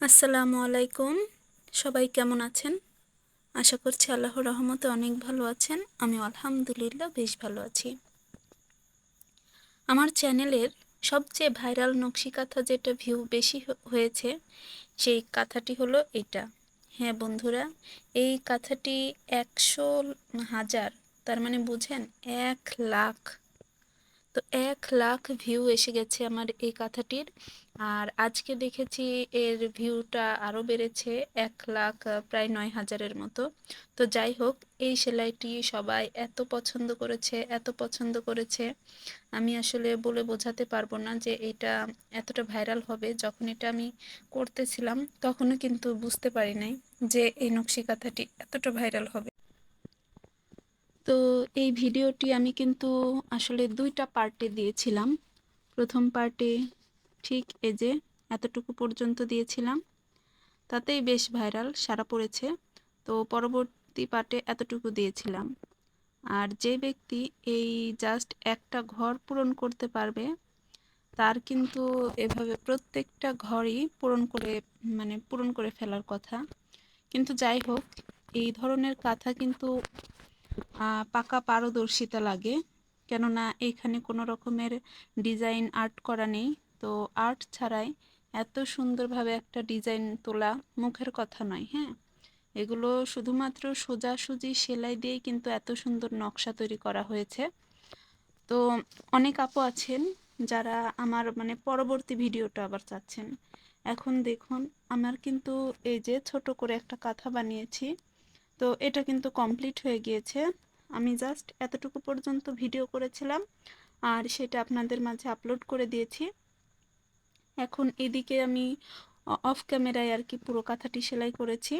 আসসালামু আলাইকুম। সবাই কেমন আছেন? আশা করছি আল্লাহর রহমতে অনেক ভালো আছেন। আমি আলহামদুলিল্লাহ বেশ ভালো আছি। আমার চ্যানেলের সবচেয়ে ভাইরাল নকশি কাঁথা যেটা ভিউ বেশি হয়েছে, সেই কাঁথাটি হলো এটা। হ্যাঁ বন্ধুরা, এই কাঁথাটি একশো হাজার, তার মানে বুঝেন, এক লাখ তো এক লাখ ভিউ এসে গেছে আমার এই কাঁথাটির। আর আজকে দেখেছি এর ভিউটা আরও বেড়েছে এক লাখ প্রায় নয় হাজারের মতো। তো যাই হোক, এই সেলাইটি সবাই এত পছন্দ করেছে, এত পছন্দ করেছে। আমি আসলে বলে বোঝাতে পারব না যে এটা এতটা ভাইরাল হবে। যখন এটা আমি করতেছিলাম, তখনও কিন্তু বুঝতে পারি নাই যে এই নকশি কাঁথাটি এতটা ভাইরাল হবে। তো এই ভিডিওটি আমি কিন্তু আসলে দুইটা পার্টে দিয়েছিলাম। প্রথম পার্টে ঠিক এই যে এতটুকু পর্যন্ত দিয়েছিলাম। তাতেই বেশ ভাইরাল, সারা পড়েছে। তো পরবর্তী পার্টে এতটুকু দিয়েছিলাম। আর যে ব্যক্তি এই জাস্ট একটা ঘর পূরণ করতে পারবে, তার কিন্তু এভাবে প্রত্যেকটা ঘরই পূরণ করে মানে পূরণ করে ফেলার কথা। কিন্তু যাই হোক, এই ধরনের কথা কিন্তু পাকা পারদর্শিতা লাগে। কেননা এখানে কোনো রকমের ডিজাইন আর্ট করা নেই। তো আর্ট ছাড়াই এত সুন্দরভাবে একটা ডিজাইন তোলা মুখের কথা নয় হ্যাঁ? এগুলো শুধুমাত্র সোজাসুজি সেলাই দিয়েই কিন্তু এত সুন্দর নকশা তৈরি করা হয়েছে। তো অনেক আপু আছেন যারা আমার মানে পরবর্তী ভিডিওটা আবার চাচ্ছেন। এখন দেখুন, আমার কিন্তু এই যে ছোট করে একটা কাঁথা বানিয়েছি। তো এটা কিন্তু কমপ্লিট হয়ে গিয়েছে। আমি জাস্ট এতটুকু পর্যন্ত ভিডিও করেছিলাম, আর সেটা আপনাদের মাঝে আপলোড করে দিয়েছি। এখন এদিকে আমি অফ ক্যামেরায় আর কি পুরো কাঁথাটি সেলাই করেছি।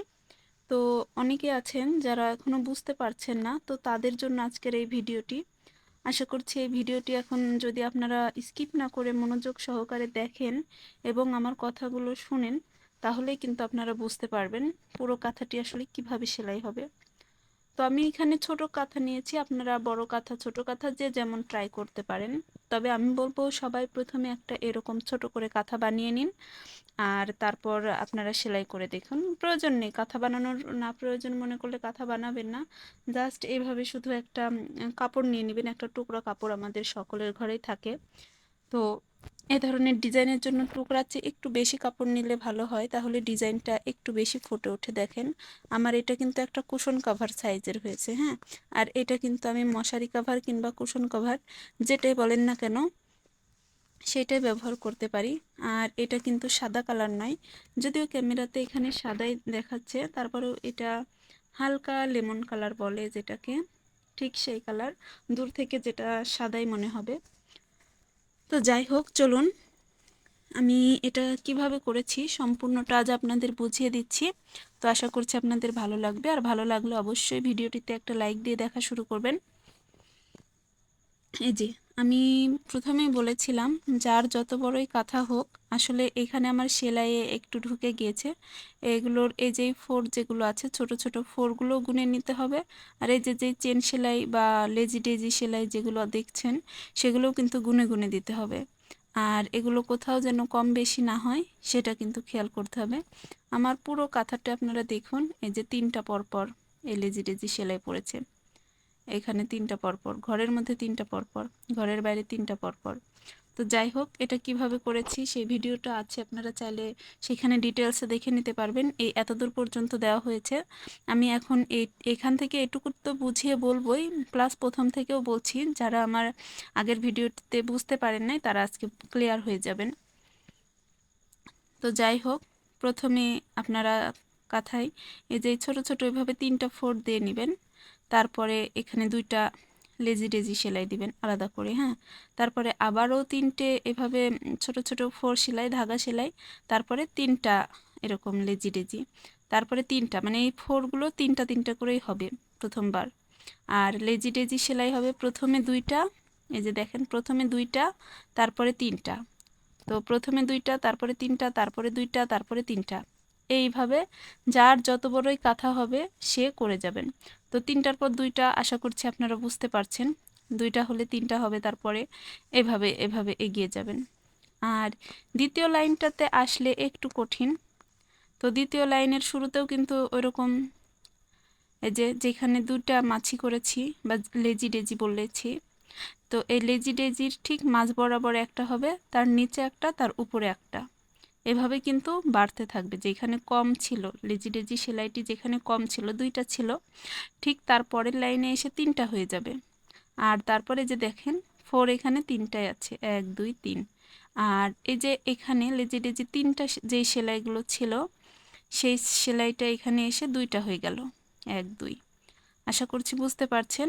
তো অনেকে আছেন যারা এখনও বুঝতে পারছেন না, তো তাদের জন্য আজকের এই ভিডিওটি আশা করছি এই ভিডিওটি এখন যদি আপনারা স্কিপ না করে মনোযোগ সহকারে দেখেন এবং আমার কথাগুলো শুনেন, তাহলেই কিন্তু আপনারা বুঝতে পারবেন পুরো কাঁথাটি আসলে কীভাবে সেলাই হবে। তো আমি এখানে ছোট কাঁথা নিয়েছি, আপনারা বড় কাঁথা, ছোট কাঁথা যে যেমন ট্রাই করতে পারেন। তবে আমি বলব সবাই প্রথমে একটা এরকম ছোট করে কাঁথা বানিয়ে নিন, আর তারপর আপনারা সেলাই করে দেখুন। প্রয়োজন নেই, কাঁথা বানানোর না প্রয়োজন মনে করলে কাঁথা বানাবেন না। জাস্ট এইভাবে শুধু একটা কাপড় নিয়ে নেবেন, একটা টুকরা কাপড় আমাদের সকলের ঘরেই থাকে। তো এ ধরনের ডিজাইনের জন্য টুকরার চেয়ে একটু বেশি কাপড় নিলে ভালো হয়, তাহলে ডিজাইনটা একটু বেশি ফুটে ওঠে, দেখেন। আমার এটা কিন্তু একটা কুশন কভার সাইজের হয়েছে হ্যাঁ? আর এটা কিন্তু আমি মশারি কভার কিংবা কুশন কভার যেটাই বলেন না কেন, সেটাই ব্যবহার করতে পারি। আর এটা কিন্তু সাদা কালার নয়, যদিও ক্যামেরাতে এখানে সাদাই দেখাচ্ছে, তারপরেও এটা হালকা লেমন কালার বলে যেটাকে, ঠিক সেই কালার দূর থেকে যেটা সাদাই মনে হবে। তো যাই হোক, চলুন। আমি এটা কীভাবে করেছি সম্পূর্ণটা আজ আপনাদের বুঝিয়ে দিচ্ছি। তো আশা করছি আপনাদের ভালো লাগবে। আর ভালো লাগলে অবশ্যই ভিডিওটিতে একটা লাইক দিয়ে দেখা শুরু করবেন। এই যে আমি প্রথমেই বলেছিলাম, যার যত বড়ই কাঁথা হোক, আসলে এখানে আমার সেলাইয়ে একটু ঢুকে গিয়েছে। এগুলোর এই যে ফোর যেগুলো আছে, ছোট ছোট ফোরগুলো গুনে নিতে হবে। আর এই যে যে চেন সেলাই বা লেজি ডেজি সেলাই যেগুলো দেখছেন, সেগুলোও কিন্তু গুনে গুনে দিতে হবে। আর এগুলো কোথাও যেন কম বেশি না হয়, সেটা কিন্তু খেয়াল করতে হবে। আমার পুরো কাঁথাটা আপনারা দেখুন, এই যে তিনটা পরপর এই লেজি ডেজি সেলাই পড়েছে। এখানে তিনটা পরপর, ঘরের মধ্যে তিনটা পরপর, ঘরের বাইরে তিনটা পরপর। তো যাই হোক, এটা কীভাবে করেছি সেই ভিডিওটা আছে, আপনারা চাইলে সেখানে ডিটেলসে দেখে নিতে পারবেন। এই এতদূর পর্যন্ত দেওয়া হয়েছে। আমি এখন এই, এখান থেকে এটুকু তো বুঝিয়ে বলবই। প্লাস প্রথম থেকেও বলছি, যারা আমার আগের ভিডিওতে বুঝতে পারেন নাই, তারা আজকে ক্লিয়ার হয়ে যাবেন। তো যাই হোক, প্রথমে আপনারা কাঁথায় এই যে ছোট ছোট এভাবে তিনটা ফোর দিয়ে নেবেন। তারপরে এখানে দুইটা লেজি ডেজি সেলাই দিবেন আলাদা করে হ্যাঁ? তারপরে আবারও তিনটে এভাবে ছোট ছোট ফোর সেলাই, ধাগা সেলাই, তারপরে তিনটা এরকম লেজি ডেজি তারপরে তিনটা মানে এই ফোরগুলো তিনটা তিনটা করেই হবে প্রথমবার। আর লেজি ডেজি সেলাই হবে প্রথমে দুইটা, এই যে দেখেন প্রথমে দুইটা, তারপরে তিনটা। তো প্রথমে দুইটা, তারপরে তিনটা, তারপরে দুইটা, তারপরে তিনটা। এইভাবে যার যত বড়ই কাঁথা হবে সে করে যাবেন। তো তিনটার পর দুইটা আশা করছি আপনারা বুঝতে পারছেন। দুইটা হলে তিনটা হবে, তারপরে এভাবে এভাবে এগিয়ে যাবেন। আর দ্বিতীয় লাইনটাতে আসলে একটু কঠিন। তো দ্বিতীয় লাইনের শুরুতেও কিন্তু ওইরকম এই যে যেখানে দুটা মাছি করেছি বা লেজি ডেজি বলেছি, তো এই লেজি ডেজির ঠিক মাঝ বরাবর একটা হবে, তার নিচে একটা, তার উপরে একটা। এভাবে কিন্তু বাড়তে থাকবে। যেখানে কম ছিল, লেজি ডেজি সেলাইটি যেখানে কম ছিল, দুইটা ছিল, ঠিক তারপরের লাইনে এসে তিনটা হয়ে যাবে। আর তারপরে যে দেখেন, ফোর এখানে তিনটাই আছে, এক, দুই, তিন। আর এই যে এখানে লেজি ডেজি তিনটা যেই সেলাইগুলো ছিল, সেই সেলাইটা এখানে এসে দুইটা হয়ে গেল, এক, দুই। আশা করছি বুঝতে পারছেন।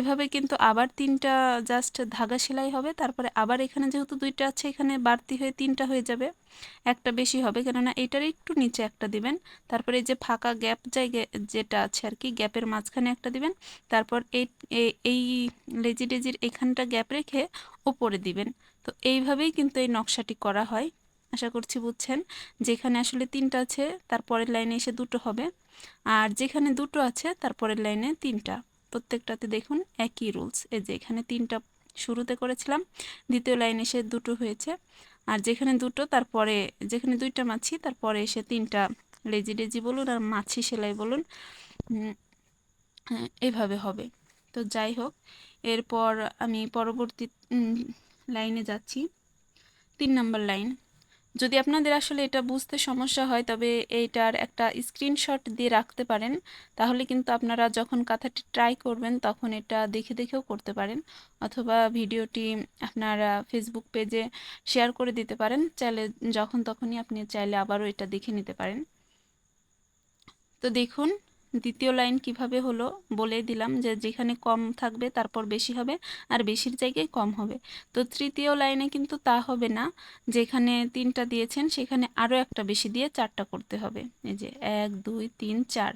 এভাবে কিন্তু আবার তিনটা জাস্ট ধাগা সেলাই হবে, তারপরে আবার এখানে যেহেতু দুইটা আছে, এখানে বাড়তি হয়ে তিনটা হয়ে যাবে। একটা বেশি হবে, কেননা এটার একটু নিচে একটা দিবেন। তারপরে এই যে ফাঁকা গ্যাপ জায়গায় যেটা আছে আর কি গ্যাপের মাঝখানে একটা দিবেন। তারপর এই এই লেজি ডেজির এখানটা গ্যাপ রেখে ওপরে দিবেন। তো এইভাবেই কিন্তু এই নকশাটি করা হয়। আশা করছি বুঝছেন। যেখানে আসলে তিনটা আছে, তারপরের লাইনে এসে দুটো হবে। আর যেখানে দুটো আছে, তারপরের লাইনে তিনটা। প্রত্যেকটাতে দেখুন একই রুলস। এই যে এখানে তিনটা শুরুতে করেছিলাম, দ্বিতীয় লাইনে এসে দুটো হয়েছে। আর যেখানে দুটো, তারপরে যেখানে দুইটা মাছি, তারপরে এসে তিনটা লেজি ডেজি বলুন আর মাছি সেলাই বলুন এভাবে হবে। তো যাই হোক, এরপর আমি পরবর্তী লাইনে যাচ্ছি। তিন নম্বর লাইন। যদি আপনাদের আসলে এটা বুঝতে সমস্যা হয়, তবে এইটার একটা স্ক্রিনশট দিয়ে রাখতে পারেন। তাহলে কিন্তু আপনারা যখন কাঁথাটি ট্রাই করবেন, তখন এটা দেখে দেখেও করতে পারেন। অথবা ভিডিওটি আপনারা ফেসবুক পেজে শেয়ার করে দিতে পারেন। চাইলে যখন তখনই আপনি চাইলে আবারও এটা দেখে নিতে পারেন। তো দেখুন দ্বিতীয় লাইন কীভাবে হলো বলে দিলাম যে যেখানে কম থাকবে তারপর বেশি হবে আর বেশির জায়গায় কম হবে। তো তৃতীয় লাইনে কিন্তু তা হবে না। যেখানে তিনটা দিয়েছেন সেখানে আরও একটা বেশি দিয়ে চারটা করতে হবে। এই যে এক, দুই, তিন, চার।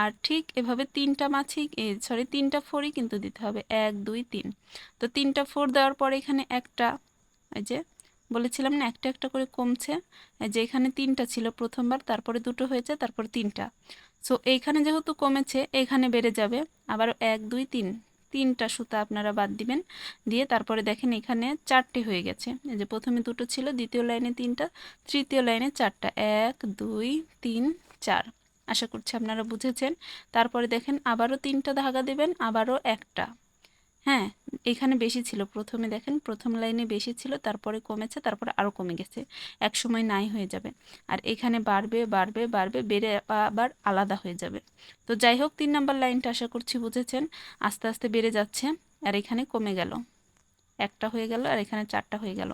আর ঠিক এভাবে তিনটা মাছি সরি তিনটা ফোরই কিন্তু দিতে হবে। এক, দুই, তিন। তো তিনটা ফোর দেওয়ার পর এখানে একটা, এই যে বলেছিলাম না, একটা একটা করে কমছে। যে এখানে তিনটা ছিল প্রথমবার, তারপরে দুটো হয়েছে, তারপর তিনটা। সো এইখানে যেহেতু কমেছে এখানে বেড়ে যাবে। আবারও এক, দুই, তিন, তিনটা সুতা আপনারা বাদ দিবেন। দিয়ে তারপরে দেখেন এখানে চারটে হয়ে গেছে। যে প্রথমে দুটো ছিল, দ্বিতীয় লাইনে তিনটা, তৃতীয় লাইনে চারটা। এক, দুই, তিন, চার। আশা করছি আপনারা বুঝেছেন। তারপরে দেখেন আবারও তিনটা ধাগা দেবেন, আবারও একটা। হ্যাঁ এখানে বেশি ছিল। প্রথমে দেখেন, প্রথম লাইনে বেশি ছিল, তারপরে কমেছে, তারপরে আরও কমে গেছে। এক সময় নাই হয়ে যাবে। আর এখানে বাড়বে বাড়বে বাড়বে, বেড়ে আবার আলাদা হয়ে যাবে। তো যাই হোক, তিন নাম্বার লাইনটা আশা করছি বুঝেছেন। আস্তে আস্তে বেড়ে যাচ্ছে, আর এখানে কমে গেল। একটা হয়ে গেল, আর এখানে চারটা হয়ে গেল।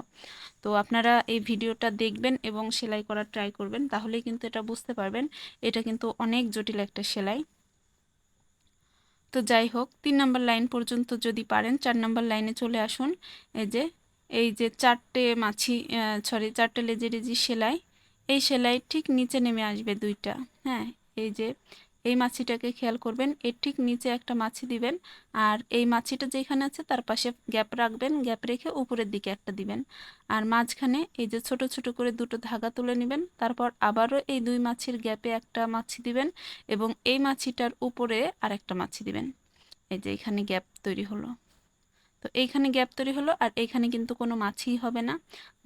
তো আপনারা এই ভিডিওটা দেখবেন এবং সেলাই করার ট্রাই করবেন, তাহলেই কিন্তু এটা বুঝতে পারবেন। এটা কিন্তু অনেক জটিল একটা সেলাই। তো যাই হোক, তিন নম্বর লাইন পর্যন্ত যদি পারেন, চার নম্বর লাইনে চলে আসুন। এই যে এই যে চারটে মাছি সরি চারটে লেজে লেজি সেলাই। এই সেলাই ঠিক নিচে নেমে আসবে দুইটা হ্যাঁ? এই যে এই মাছিটাকে খেয়াল করবেন, এর ঠিক নিচে একটা মাছি দিবেন, আর এই মাছিটা যেখানে আছে তার পাশে গ্যাপ রাখবেন, গ্যাপ রেখে উপরের দিকে একটা দিবেন। আর মাঝখানে এই যে ছোট ছোট করে দুটো ধাগা তুলে নেবেন, তারপর আবারও এই দুই মাছির গ্যাপে একটা মাছি দিবেন এবং এই মাছিটার উপরে আরেকটা মাছি দিবেন। এই যে এখানে গ্যাপ তৈরি হলো। তো এইখানে গ্যাপ তৈরি হলো, আর এইখানে কিন্তু কোনো মাছি হবে না।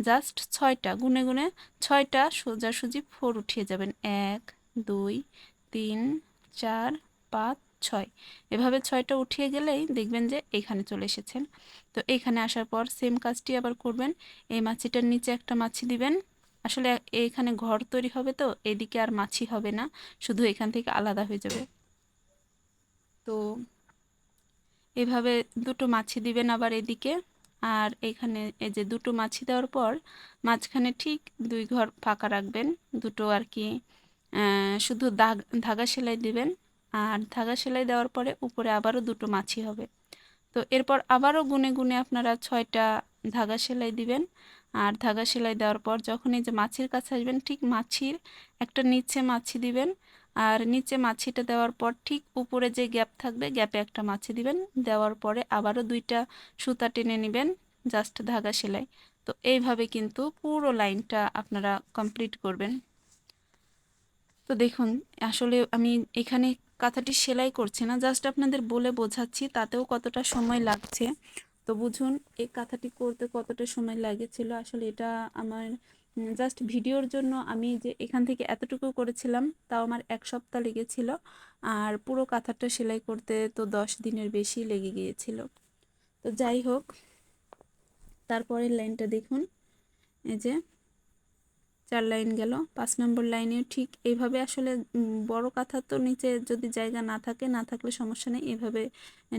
জাস্ট ছয়টা, গুনে গুনে ছয়টা সোজাসুজি ফোর উঠিয়ে যাবেন। এক, দুই, তিন চার, পাঁচ, ছয়। এভাবে ছয়টা উঠিয়ে গেলেই দেখবেন যে এখানে চলে এসেছেন। তো এখানে আসার পর সেম কাজটি আবার করবেন। এই মাছিটার নিচে একটা মাছি দিবেন। আসলে এখানে ঘর তৈরি হবে তো, এদিকে আর মাছি হবে না। শুধু এখান থেকে আলাদা হয়ে যাবে। তো এভাবে দুটো মাছি দিবেন আবার এদিকে। আর এখানে এই যে দুটো মাছি দেওয়ার পর মাঝখানে ঠিক দুই ঘর ফাঁকা রাখবেন। দুটো আর কি শুধু দাগ, ধাগা সেলাই দিবেন। আর ধাগা সেলাই দেওয়ার পরে উপরে আবারও দুটো মাছি হবে। তো এরপর আবারও গুনে গুনে আপনারা ছয়টা ধাগা সেলাই দিবেন। আর ধাগা সেলাই দেওয়ার পর যখন এই যে মাছির কাছে আসবেন, ঠিক মাছির একটা নিচে মাছি দিবেন। আর নিচে মাছিটা দেওয়ার পর ঠিক উপরে যে গ্যাপ থাকবে, গ্যাপে একটা মাছি দিবেন। দেওয়ার পরে আবারও দুইটা সুতা টেনে নেবেন, জাস্ট ধাগা সেলাই। তো এইভাবে কিন্তু পুরো লাইনটা আপনারা কমপ্লিট করবেন। তো দেখুন, আসলে আমি এখানে কাঁথাটি সেলাই করছি না জাস্ট আপনাদের বলে বোঝাচ্ছি তাতেও কতটা সময় লাগছে। তো বুঝুন এই কাঁথাটি করতে কতটা সময় লাগেছিল, আসলে এটা আমার জাস্ট ভিডিওর জন্য আমি যে এখান থেকে এতটুকু করেছিলাম, তাও আমার এক সপ্তাহ লেগেছিল। আর পুরো কাঁথাটা সেলাই করতে তো দশ দিনের বেশি লেগে গিয়েছিল। তো যাই হোক, তারপরের লাইনটা দেখুন, এই যে চার লাইন গেল, পাঁচ নম্বর লাইনেও ঠিক এইভাবে আসলে বড় কাঁথা তো নিচে যদি জায়গা না থাকে, না থাকলে সমস্যা নেই। এভাবে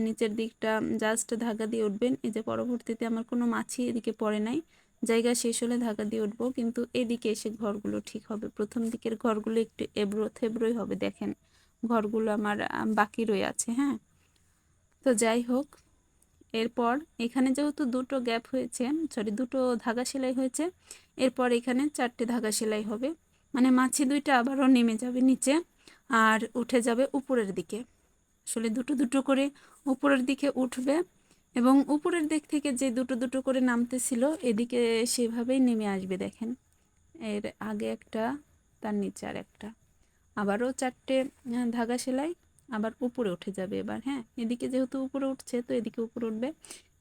নিচের দিকটা জাস্ট ধাগা দিয়ে উঠবেন। এই যে পরবর্তীতে আমার কোনো মাছি এদিকে পড়ে নাই। জায়গা শেষ হলে ধাগা দিয়ে উঠবো, কিন্তু এদিকে এসে ঘরগুলো ঠিক হবে। প্রথম দিকের ঘরগুলো একটু এবড়ো থেবড়োই হবে, দেখেন। ঘরগুলো আমার বাকি রয়ে আছে হ্যাঁ? তো যাই হোক এরপর এখানে যেহেতু দুটো গ্যাপ হয়েছে সরি দুটো ধাগা সেলাই হয়েছে, এরপর এখানে চারটে ধাগা সেলাই হবে। মানে মাছি দুইটা আবারও নেমে যাবে নিচে আর উঠে যাবে উপরের দিকে। আসলে দুটো দুটো করে উপরের দিকে উঠবে এবং উপরের দিক থেকে যে দুটো দুটো করে নামতেছিল এদিকে সেভাবেই নেমে আসবে দেখেন। এর আগে একটা, তার নিচে আর একটা। আবারও চারটে ধাগা সেলাই আবার উপরে উঠে যাবে এবার হ্যাঁ? এদিকে যেহেতু উপরে উঠছে, তো এদিকে উপরে উঠবে,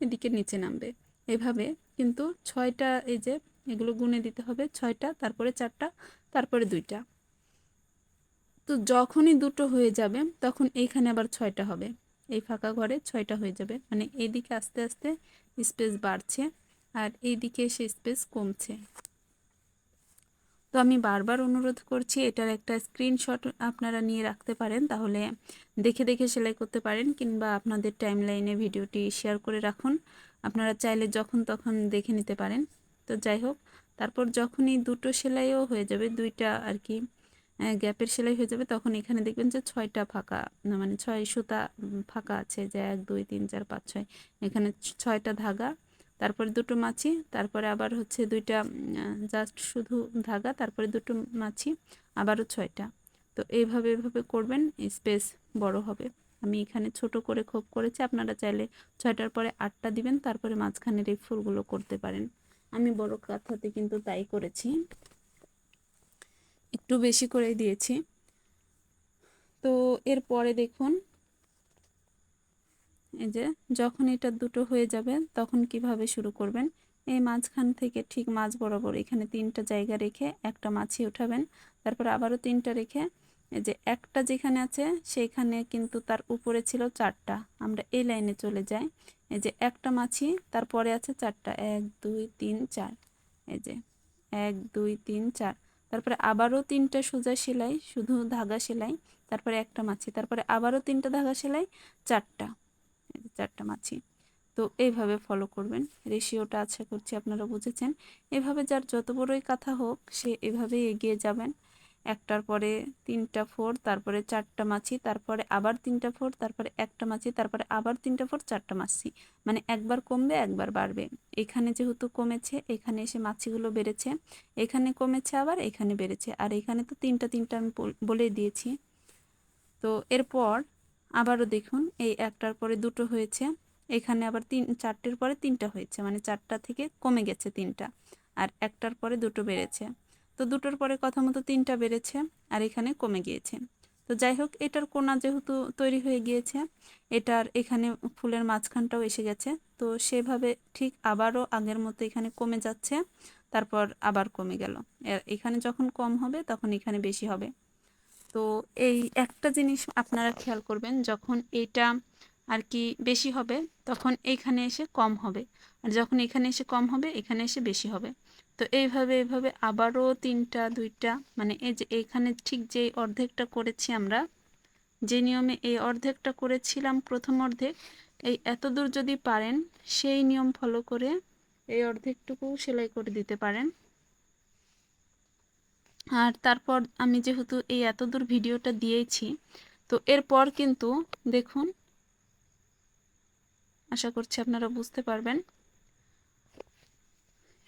এদিকে নিচে নামবে। এভাবে কিন্তু ছয়টা, এই যে এগুলো গুনে দিতে হবে, ছয়টা, তারপরে চারটা, তারপরে দুইটা। তো যখনই দুটো হয়ে যাবে, তখন এইখানে আবার ছয়টা হবে। এই ফাঁকা ঘরে ছয়টা হয়ে যাবে। মানে এইদিকে আস্তে আস্তে স্পেস বাড়ছে আর এইদিকে এসে স্পেস কমছে। তো আমি বারবার অনুরোধ করছি, এটার একটা স্ক্রিনশট আপনারা নিয়ে রাখতে পারেন, তাহলে দেখে দেখে সেলাই করতে পারেন কিংবা আপনাদের টাইম লাইনে ভিডিওটি শেয়ার করে রাখুন। আপনারা চাইলে যখন তখন দেখে নিতে পারেন। তো যাই হোক, তারপর যখনই দুটো সেলাইও হয়ে যাবে, দুইটা আর কি গ্যাপের সেলাই হয়ে যাবে, তখন এখানে দেখবেন যে ছয়টা ফাঁকা মানে ছয় সুতা ফাঁকা আছে, যে এক, দুই, তিন, চার, পাঁচ, ছয়, এখানে ছয়টা ধাগা। তারপরে দুটো মাছি, তারপরে আবার হচ্ছে দুইটা জাস্ট শুধু ধাগা, তারপরে দুটো মাছি, আবারও ছয়টা। তো এইভাবে এইভাবে করবেন স্পেস বড় হবে। আমি এখানে ছোট করে খোপ করেছি, আপনারা চাইলে ছয়টার পরে আটটা দিবেন, তারপরে মাঝখানের এই ফুলগুলো করতে পারেন। আমি বড় কাঁথাতে কিন্তু তাই করেছি। একটু বেশি করে দিয়েছি। তো এরপরে দেখুন এই যে যখন এটা দুটো হয়ে যাবে, তখন কীভাবে শুরু করবেন? এই মাঝখান থেকে ঠিক মাঝ বরাবর এখানে তিনটা জায়গা রেখে একটা মাছি উঠাবেন। তারপর আবারও তিনটা রেখে এই যে একটা যেখানে আছে সেইখানে কিন্তু তার উপরে ছিল চারটা। আমরা এই লাইনে চলে যাই। এই যে একটা মাছি, তারপরে আছে চারটা। এক, দুই, তিন, চার। এই যে এক, দুই, তিন, চার। তারপরে আবারও তিনটা সোজা সেলাই, শুধু ধাগা সেলাই, তারপরে একটা মাছি, তারপরে আবারও তিনটা ধাগা সেলাই, চারটা। চারটা মাছি। তো এইভাবে ফলো করবেন। রেশিওটা আশা করছি আপনারা বুঝেছেন। এভাবে যার যত বড়ই কথা হোক, সে এভাবেই এগিয়ে যাবেন। একটার পরে তিনটা ফোর তারপরে চারটা মাছি, তারপরে আবার তিনটা ফোর তারপরে একটা মাছি, তারপরে আবার তিনটা ফোর চারটা মাছি। মানে একবার কমবে, একবার বাড়বে। এখানে যেহেতু কমেছে, এখানে এসে মাছিগুলো বেড়েছে। এখানে কমেছে আবার, এখানে বেড়েছে। আর এখানে তো তিনটা তিনটা আমি বলে দিয়েছি। তো এরপর আবারও দেখুন, এই একটার পরে দুটো হয়েছে। এখানে আবার তিন, চারটের পরে তিনটা হয়েছে মানে চারটা থেকে কমে গেছে তিনটা, আর একটার পরে দুটো বেড়েছে। তো দুটোর পরে কথা মতো তিনটা বেড়েছে, আর এখানে কমে গিয়েছে। তো যাই হোক, এটার কোনা যেহেতু তৈরি হয়ে গিয়েছে, এটার এখানে ফুলের মাঝখানটাও এসে গেছে। তো সেভাবে ঠিক আবারও আগের মতো এখানে কমে যাচ্ছে, তারপর আবার কমে গেল। এখানে যখন কম হবে, তখন এখানে বেশি হবে। তো এই একটা জিনিস আপনারা খেয়াল করবেন, যখন এটা আর কি বেশি হবে, তখন এইখানে এসে কম হবে। আর যখন এখানে এসে কম হবে, এখানে এসে বেশি হবে। তো এইভাবে এইভাবে আবারও তিনটা, দুইটা মানে এই যে এইখানে ঠিক যে অর্ধেকটা করেছি আমরা, যে নিয়মে এই অর্ধেকটা করেছিলাম প্রথম অর্ধেক, এই এত দূর যদি পারেন, সেই নিয়ম ফলো করে এই অর্ধেকটুকু সেলাই করে দিতে পারেন। আর তারপর আমি যেহেতু এই এতদূর ভিডিওটা দিয়েছি, তো এরপর কিন্তু দেখুন, আশা করছি আপনারা বুঝতে পারবেন।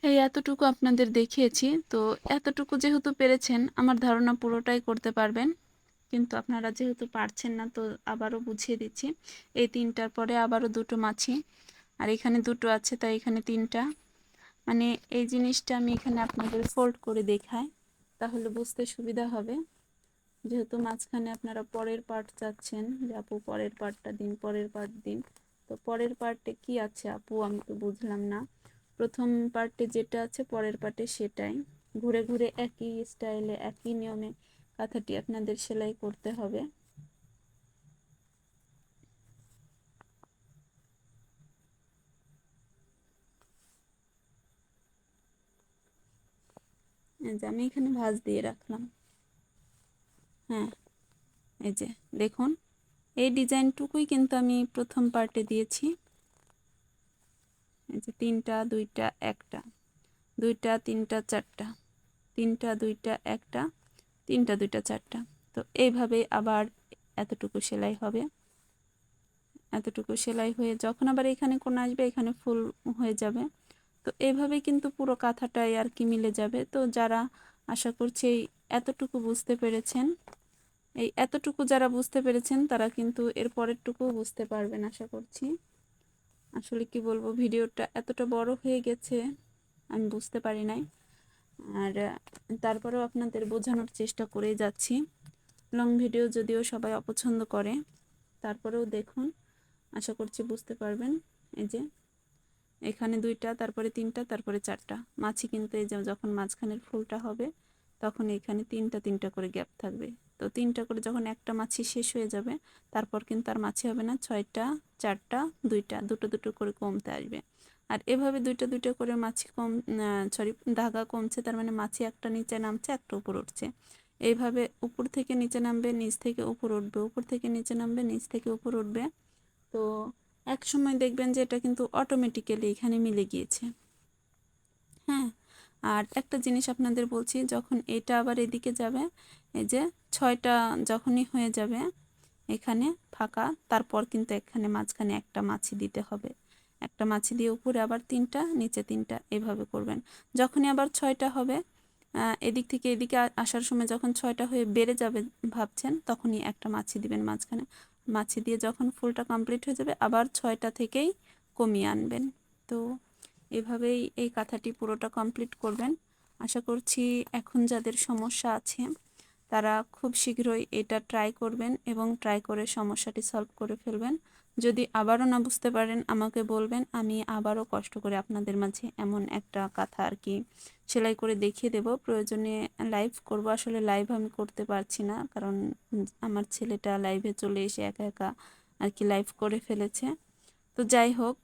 এই এতটুকু আপনাদের দেখিয়েছি, তো এতটুকু যেহেতু পেরেছেন, আমার ধারণা পুরোটাই করতে পারবেন। কিন্তু আপনারা যেহেতু পারছেন না, তো আবারও বুঝিয়ে দিচ্ছি, এই তিনটার পরে আবারও দুটো মাছি, আর এখানে দুটো আছে, তাই এখানে তিনটা। মানে এই জিনিসটা আমি এখানে আপনাদের ফোল্ড করে দেখাই। তাহলে বুঝতে সুবিধা হবে। যেহেতু মাঝখানে আপনারা পরের পার্ট চাচ্ছেন যে, আপু, পরের পার্টটা দিন, পরের পার্ট দিন। তো পরের পার্টে কি আছে আপু? আমি তো বুঝলাম না। প্রথম পার্টে যেটা আছে, পরের পার্টে সেটাই। ঘুরে ঘুরে একই স্টাইলে একই নিয়মে, কথাটি আপনাদের সেলাই করতে হবে। এই যে আমি এখানে ভাঁজ দিয়ে রাখলাম। হ্যাঁ এই যে দেখুন, এই ডিজাইনটুকুই কিন্তু আমি প্রথম পার্টে দিয়েছি। এই যে তিনটা, দুইটা, একটা, দুইটা, তিনটা, চারটা, তিনটা, দুইটা, একটা, তিনটা, দুইটা, চারটা। তো এইভাবে আবার এতটুকু সেলাই হবে। এতটুকু সেলাই হয়ে যখন আবার এখানে কোন আসবে, এখানে ফুল হয়ে যাবে। তো এইভাবে কিন্তু পুরো কাঁথাটাই আর কি মিলে যাবে। তো যারা আশা করছি এই এতটুকু বুঝতে পেরেছেন, এই এতটুকু যারা বুঝতে পেরেছেন তারা কিন্তু এর পরেরটুকু বুঝতে পারবেন আশা করছি। আসলে কি বলব, ভিডিওটা এতটা বড় হয়ে গেছে, আমি বুঝতে পারি নাই। আর তারপরেও আপনাদের বোঝানোর চেষ্টা করে যাচ্ছি। লং ভিডিও যদিও সবাই অপছন্দ করে, তারপরেও দেখুন, আশা করছি বুঝতে পারবেন। এই যে এখানে দুইটা, তারপরে তিনটা, তারপরে চারটা। মাছি কিন্তু এই যে যখন মাঝখানের ফুলটা হবে, তখন এখানে তিনটা তিনটা করে গ্যাপ থাকবে। তো তিনটা করে যখন একটা মাছি শেষ হয়ে যাবে, তারপর কিন্তু আর মাছি হবে না, ছয়টা, চারটা, দুইটা, দুটো দুটো করে কমতে আসবে। আর এভাবে দুইটা দুইটা করে মাছি কম সরি ধাগা কমছে, তার মানে মাছি একটা নিচে নামছে, একটা উপর উঠছে। এইভাবে উপর থেকে নিচে নামবে, নিচ থেকে উপর উঠবে, উপর থেকে নিচে নামবে, নিচ থেকে উপর উঠবে। তো এক সময় দেখবেন যে এটা কিন্তু অটোমেটিক্যালি এখানে মিলে গিয়েছে। হ্যাঁ আর একটা জিনিস আপনাদের বলছি, যখন এটা আবার এদিকে যাবে, এই যে ছয়টা যখনই হয়ে যাবে এখানে ফাঁকা, তারপর কিন্তু এখানে মাঝখানে একটা মাছি দিতে হবে। একটা মাছি দিয়ে উপরে আবার তিনটা, নিচে তিনটা, এভাবে করবেন। যখনই আবার ছয়টা হবে এদিক থেকে এদিকে আসার সময় যখন ছয়টা হয়ে বেড়ে যাবে ভাবছেন, তখনই একটা মাছি দিবেন মাঝখানে। মাছি দিয়ে যখন ফুলটা কমপ্লিট হয়ে যাবে, আবার ছয়টা থেকেই কমিয়ে আনবেন। তো এভাবেই এই কাঁথাটি পুরোটা কমপ্লিট করবেন। আশা করছি এখন যাদের সমস্যা আছে, তারা খুব শীঘ্রই এটা ট্রাই করবেন এবং ট্রাই করে সমস্যাটি সলভ করে ফেলবেন। যদি আবারও না বুঝতে পারেন, আমাকে বলবেন। আমি আবারও কষ্ট করে আপনাদের মাঝে এমন একটা কাঁথা আর কি সেলাই করে দেখিয়ে দেব। প্রয়োজনে লাইভ করব। আসলে লাইভ আমি করতে পারছি না, কারণ আমার ছেলেটা লাইভে চলে এসে একা একা আর কি লাইভ করে ফেলেছে। তো যাই হোক,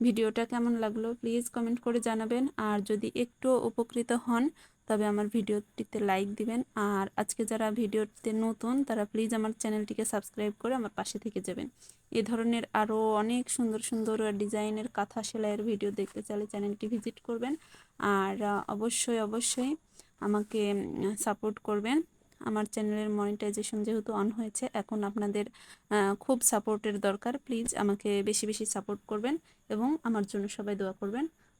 ভিডিওটা কেমন লাগল? প্লিজ কমেন্ট করে জানাবেন। আর যদি একটু উপকৃত হন তবে আমার ভিডিওটিতে লাইক দিবেন। আর আজকে যারা ভিডিওতে নতুন, তারা প্লিজ আমার চ্যানেলটিকে সাবস্ক্রাইব করে আমার পাশে থেকে যাবেন। এ ধরনের আরও অনেক সুন্দর সুন্দর ডিজাইনের কাঁথা সেলাইয়ের ভিডিও দেখতে চাইলে চ্যানেলটি ভিজিট করবেন। আর অবশ্যই অবশ্যই আমাকে সাপোর্ট করবেন। আমার চ্যানেলের মনিটাইজেশন যেহেতু অন হয়েছে, এখন আপনাদের খুব সাপোর্টের দরকার। প্লিজ আমাকে বেশি বেশি সাপোর্ট করবেন এবং আমার জন্য সবাই দোয়া করবেন।